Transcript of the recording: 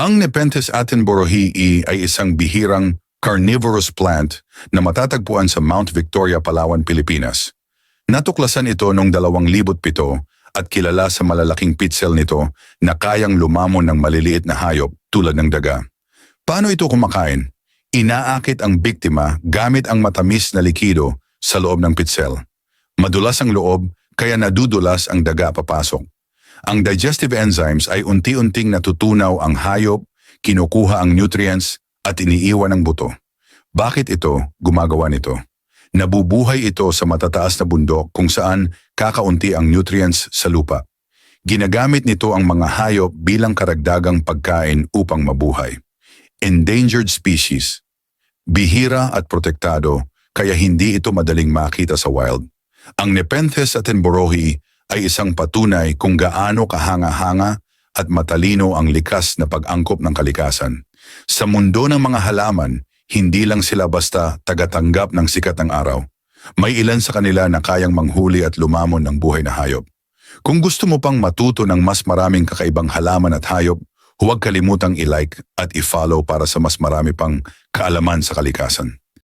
Ang Nepenthes attenboroughi ay isang bihirang carnivorous plant na matatagpuan sa Mount Victoria, Palawan, Pilipinas. Natuklasan ito noong 2007 at kilala sa malalaking pitzel nito na kayang lumamon ng maliliit na hayop tulad ng daga. Paano ito kumakain? Inaakit ang biktima gamit ang matamis na likido sa loob ng pitzel. Madulas ang loob kaya nadudulas ang daga papasok. Ang digestive enzymes ay unti-unting natutunaw ang hayop, kinukuha ang nutrients at iniiwan ang buto. Bakit ito gumagawa nito? Nabubuhay ito sa matataas na bundok kung saan kakaunti ang nutrients sa lupa. Ginagamit nito ang mga hayop bilang karagdagang pagkain upang mabuhay. Endangered species. Bihira at protektado kaya hindi ito madaling makita sa wild. Ang Nepenthes attenboroughi ay isang patunay kung gaano kahanga-hanga at matalino ang likas na pag-angkop ng kalikasan. Sa mundo ng mga halaman, hindi lang sila basta tagatanggap ng sikat ng araw. May ilan sa kanila na kayang manghuli at lumamon ng buhay na hayop. Kung gusto mo pang matuto ng mas maraming kakaibang halaman at hayop, huwag kalimutang i-like at i-follow para sa mas marami pang kaalaman sa kalikasan.